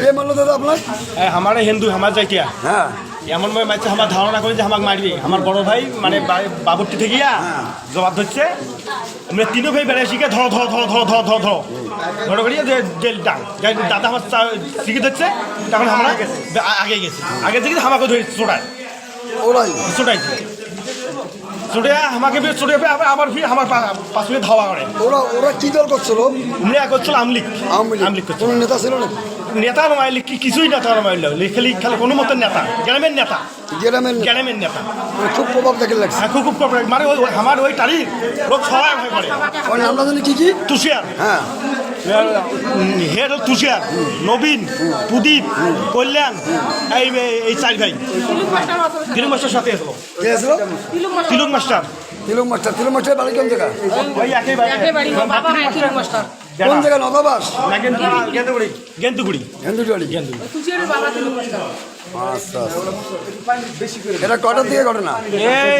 কে মারলো দাদা আপনার? আমার হিন্দু আমার যাইতিয়া হ্যাঁ। এমন ভাবে মারছে আমার ধারণা করি যে আমাকে মারবে। আমার বড় ভাই মানে বা- বাবুরটি থেকে ইয়া জবাব ধরছে। আমরা তিনও ভাই বেড়ে শিখে ধরো ধরো ধরো ধরো ধরো ধরো ধরো। ধরো করিয়ে যে যে ডাং দাদা আমার শিখে ধরছে তখন আমরা আগে গেছি। আগে থেকে আমাকে ধরে চোটায় ওরাই। চোটাইছে আমাকে বেশ চোটে পেয়ে আবার আবার আমার পাশে ধাওয়া করে। ওরা ওরা কি দল করছিল? আমরা করছিল আমলিক। আমলিক করছিল। নেতা ছিল নেতা নমাইলে কি কিছুই নেতা নমাইল খালি খালি কোনো মতো নেতা গ্রামের নেতা। গ্রামের। গ্রামের নেতা। মানে খুব প্রভাব দেখে লাগছে। হ্যাঁ, খুব খুব corporate। মানে আমার ওই তারিখ লোক সবাই ভয় করে। নামটা জানি কি কি? তুষিয়ার হ্যাঁ। হেড হল তুষিয়ার নবীন প্রদীপ কল্যাণ এই এই- চার ভাই। তিলুক মাস্টার সাথে আসলো Tiluk master. Tilak master. Tilak master বাড়ি কোন জায়গা? ওই একই ভাই কোন জায়গা নদাবাস গেন্দুগুড়ি। গেন্দুগুড়ি। গেন্দুগুড়ি। আচ্ছা আচ্ছা। এটা কটার দিকে ঘটনা?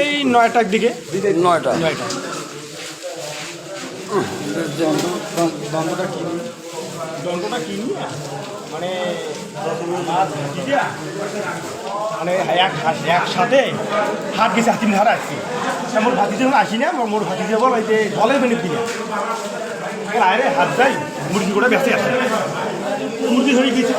এই নয়টার দিকে। নয়টা। নয়টা। দণ্ডটা কি? নিয়ে? মানে মানে এক একসাথে হাত গেছে, হাতি হার আসছি। মোর ভাতি যখন আসি না, মোর- ভাতি বল ওই যে জলের বেনির দিনে আরে হাত যাই, মুরগি করে বেঁচে আসে মুরগি ধরে গেছে।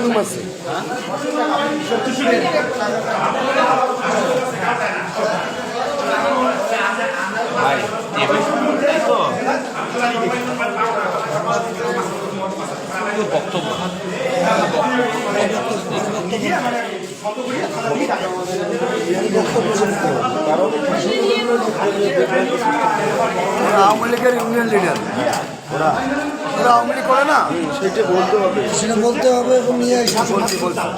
ভলিউম আছে। আওয়ামী লীগের ইউনিয়ন লিডার। ওরা ওরা আওয়ামী লীগ করে না? সেটা বলতে হবে। সেটা বলতে হবে এবং নিয়ে বলছি বলছি।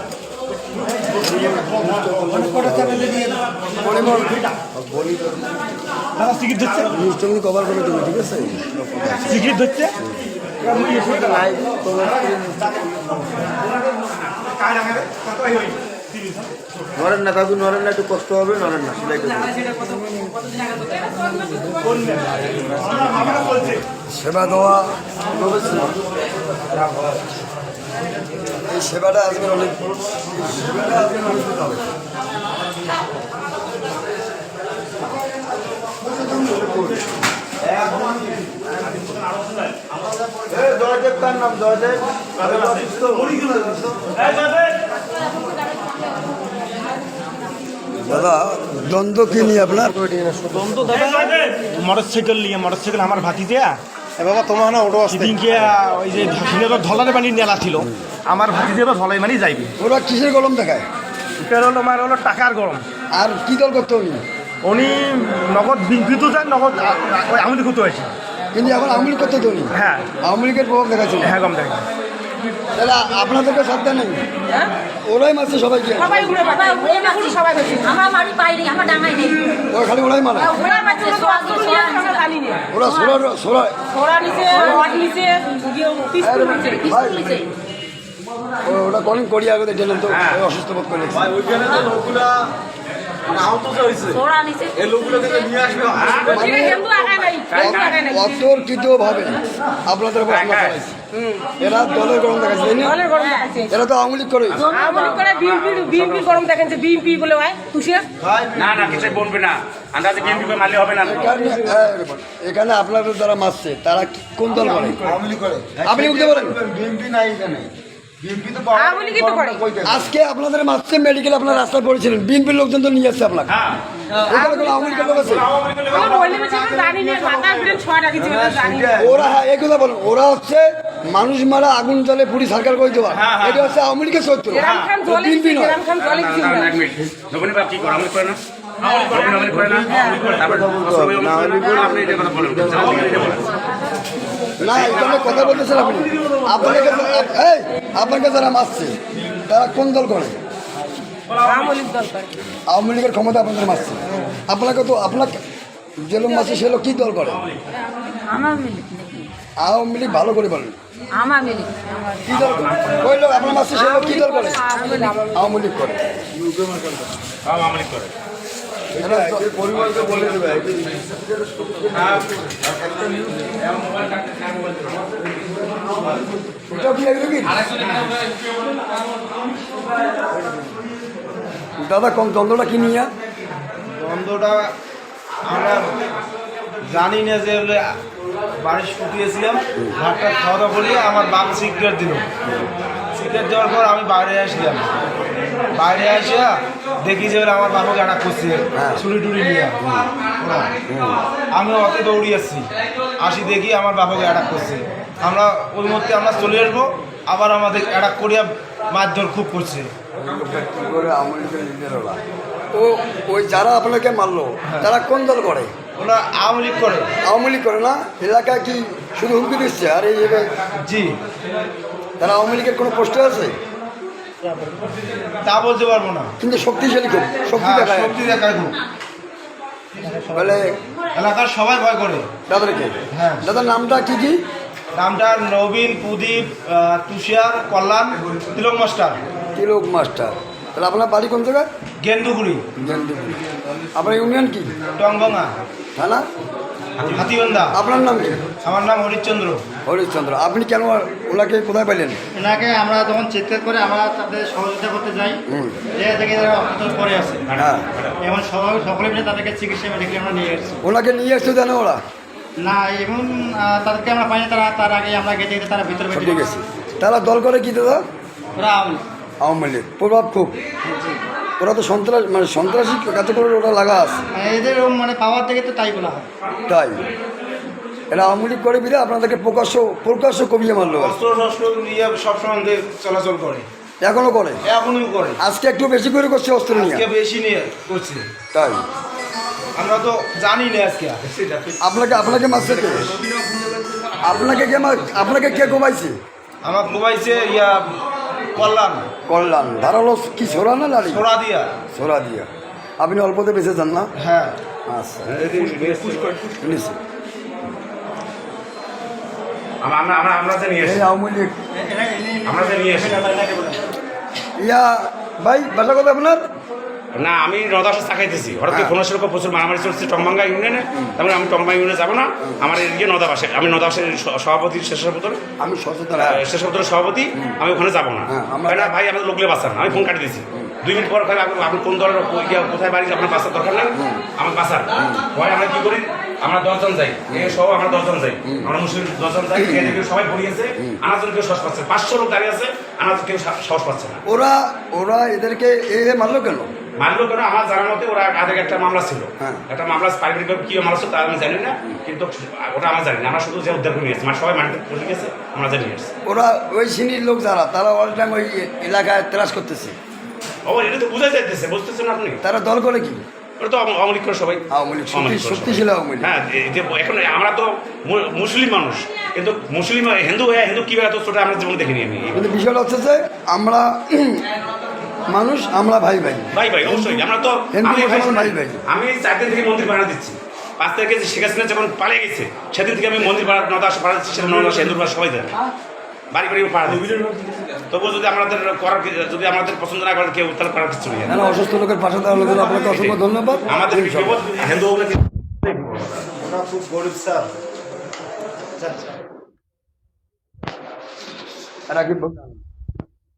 কভার করে দেবে ঠিক আছে সিগারেট ধরছে নরেন না কাকু নরেন না একটু কষ্ট হবে নরেন না সেটাই সেবা দেওয়া এই সেবাটা আজকে অনেক সেবাটা আজকে অনেক হবে। এ, জয়দেব কার নাম জয়দেব দাদা দ্বন্দ্ব কি নিয়ে আপনার? মোটর সাইকেল নিয়ে মোটর সাইকেল আমার ভাতি দেয়া বাবা তোমার না ওটো সেদিনকে ওই যে ধাসিনের ধলারে বাড়ির নেলা ছিল। আমার ভাতি দিয়ে ধলাই মানি যাইবে। ওরা কিসের কলম দেখায়? এটা হলো আমার হলো টাকার গরম। আর কি দল করতে উনি? উনি নগদ বিদ্যুৎ যান নগদ ওই আমি করতে হয়েছে। কিন্তু এখন আওয়ামী লীগ করতে তো উনি? হ্যাঁ। আওয়ামী লীগের প্রভাব দেখাচ্ছে হ্যাঁ গম দেখেন দাদা আপনাদেরকে সাবধান নেই। ওরাই মারছে সবাই ওরা খালি ওরাই মারা। ওরা সোলার সোলার ওরা কলিং করি আগে টেনে তো অসুস্থ বোধ করে অতর্কিত ভাবে। আপনাদের এরা দলের গরম দেখাচ্ছে এরা তো আওয়ামী করে। এখানে আপনাদের যারা মারছে তারা কোন দল করে? আপনি উঠতে পারেন বিএনপি নাই এখানে। আজকে আপনাদের মাঝে মেডিকেল আপনার রাস্তায় পড়েছিলেন। বিএনপির লোকজন তো নিয়ে আসছে আপনাকে। ওরা হ্যাঁ, ওরা হচ্ছে মানুষ মারা আগুন জলে পুরি সরকার করে দেওয়া? এটা হচ্ছে আওয়ামী লীগের সত্য না এখানে কথা বলতেছেন আপনি। আপনার কাছে এই আপনার কাছে যারা মারছে তারা কোন দল করে? আমলিক আওয়ামী লীগের ক্ষমতা আপনাদের মারছে। আপনাকে তো আপনাকে যে লোক মারছে সে লোক কি দল করে? আওয়ামী লীগ ভালো করে বলেন। আমার মিলিক কি দল করে? ওই লোক আপনার মারছে সে লোক কি দল করে? আওয়ামী লীগ করে। দাদা, কম দ্বন্দ্বটা কি নিয়ে? দ্বন্দ্বটা আমরা জানি না যে বাড়ি শুকিয়েছিলাম ভাতটা খাওয়া দাওয়া করলে আমার বাপ সিগারেট দিল। সিগারেট দেওয়ার পর আমি বাইরে আসলাম। বাইরে আসিয়া দেখি যে আমার বাবাকে অ্যাটাক করছে ছুরি টুরি নিয়ে। আমি অত দৌড়ি আসছি। আসি দেখি আমার বাবাকে অ্যাটাক করছে। আমরা ওই মধ্যে আমরা চলে আসব আবার আমাদের অ্যাটাক করিয়া মারধর খুব করছে। ও ওই যারা আপনাকে মারলো তারা কোন দল করে? ওরা আওয়ামী লীগ করে। আওয়ামী লীগ করে না? এলাকা কি শুধু হুমকি দিচ্ছে? আর এই জি। তারা আওয়ামী লীগের কোনো পোস্টে আছে? তা বলতে পারব না। কিন্তু শক্তিশালী খুব শক্তি হ্যাঁ, দেখায়। শক্তি দেখায় খুব। বলে এলাকার সবাই ভয় করে। দাদাকে হ্যাঁ। দাদার নামটা কি কি? নামটা নবীন প্রদীপ তুষার কল্যাণ তিলক মাস্টার। তিলক মাস্টার। তাহলে আপনার বাড়ি কোন জায়গায়? গেন্দুগুড়ি গেন্দিপুর। আপনার ইউনিয়ন কি? টংগঙ্গা থানা? হাতিবান্ধা আপনার নাম কি? আমার নাম হরিশ্চন্দ্র। হরিশ্চন্দ্র আপনি কেন ওনাকে কোথায় পাইলেন? এনাকে আমরা তখন চিৎকার করে আমরা তাদের সহযোগিতা করতে যাই হুম। তারা অন্তত পরে আছে। হ্যাঁ। এবং সবাই সকলে মিলে তাদেরকে চিকিৎসা মেডিকেল আমরা নিয়ে এসেছি। ওনাকে নিয়ে এসছে জানো ওরা? না এবং তাদেরকে আমরা পাইনি তারা তার আগে আমরা গেতে গেতে তারা ভিতরে ঠিক আছে। তারা দল করে কি দাদা? ওরা আওয়ামী আওয়ামী লীগ। প্রভাব খুব। ওরা তো সন্ত্রাস মানে সন্ত্রাসী কাছে করে ওরা লাগা আছে। মানে এদের মানে পাওয়ার থেকে তো তাই বলা হয়। তাই। এরা আওয়ামী লীগ করে বিধে আপনাদেরকে প্রকাশ্য প্রকাশ্য কমিয়ে মারলো। সবসময় চলাচল করে। এখনও করে? এখনই করে। আজকে একটু বেশি করে করছে অস্ত্র নিয়ে? আজকে বেশি নিয়ে করছে। তাই। আমরা তো জানি না আজকে। আপনাকে আপনাকে মারছে কে? আপনাকে কে আপনাকে কে কমাইছে আমার মোবাইছে ইয়া কল্যাণ। কল্যাণ। ধারালো কি সোরা না লাড়ি সোরা দিয়া। সোরা দিয়া। আপনি অল্পতে বেঁচে যান না? হ্যাঁ। আচ্ছা। ইয়া ভাই বাসা কথা আপনার? না আমি নদাসে চাকাইতেছি হঠাৎ হ্যাঁ। ফোন সেরকম প্রচুর মারামারি চলছে টংবাঙ্গা ইউনিয়নে। তারপরে আমি টংবাঙ্গা ইউনিয়নে যাব না আমার এদিকে নদাবাসে আমি নদাবাসের সভাপতি শেষ সভাপতি। আমি হ্যাঁ। শেষ সভাপতির সভাপতি আমি ওখানে যাব না। হ্যাঁ, না ভাই আমাদের লোকলে বাঁচান আমি ফোন কাটি দিয়েছি। দুই মিনিট পর খাবে আপনি কোন দলের কোথায় বাড়ি আপনার বাসার দরকার নেই? আমার বাসার। ভয় আমরা কি করি? আমরা দশজন যাই। এ সহ আমরা দশজন যাই। আমরা মুসলিম দশজন যাই। এদিকে সবাই পড়িয়েছে আনার জন্য কেউ সাহস পাচ্ছে। পাঁচশো লোক দাঁড়িয়ে আছে। আনার জন্য কেউ সা- সাহস পাচ্ছে না। ওরা ওরা এদেরকে এ এ মারলো কেন? মানলো কেন? আমার জানার মতে ওরা আগে একটা মামলা ছিল। হ্যাঁ। একটা মামলা পারিবারিক কি মামলা ছিল তা আমি জানি না কিন্তু ওটা আমরা জানি না। আমরা শুধু যে উদ্ধার করে নিয়েছি মানে সবাই মাটিতে পড়ে গেছে আমরা জানি ওরা ওই শ্রেণির লোক যারা তারা অল টাইম ওই এলাকায় ত্রাস করতেছে। ও এটা তো বোঝা যাইতেছে বুঝতেছেন আপনি? তারা দল করে কি? ওটা তো আওয়ামী- লীগ করে সবাই। শক্তিশালী। আওয়ামী। হ্যাঁ এখন আমরা তো মুসলিম মানুষ কিন্তু মুসলিম হিন্দু হয়ে হিন্দু কীভাবে এত ছোট আমরা জীবনে দেখিনি আমি। কিন্তু বিষয়টা হচ্ছে যে আমরা মানুষ আমরা ভাই ভাই। ভাই ভাই অবশ্যই। আমরা তো হিন্দু মুসলমান ভাই ভাই। আমি চার দিন থেকে মন্দির বানা দিচ্ছি। পাঁচ তারিখে যে শেখ হাসিনা যখন পালিয়ে গেছে সেদিন থেকে আমি মন্দির পাড়া নদাস পাড়া দিচ্ছি সেটা নদাস হিন্দুর পাড়া সবাই দেয়। বাড়ি বাড়ি পাড়া দিচ্ছি তবুও যদি আমাদের করার যদি আমাদের পছন্দ না করেন কেউ তাহলে করার কিছু নেই। কেন অসুস্থ লোকের পাশে জন্য আপনাকে অসংখ্য ধন্যবাদ। আমাদের হিন্দু না খুব গরিব স্যার। বলুন।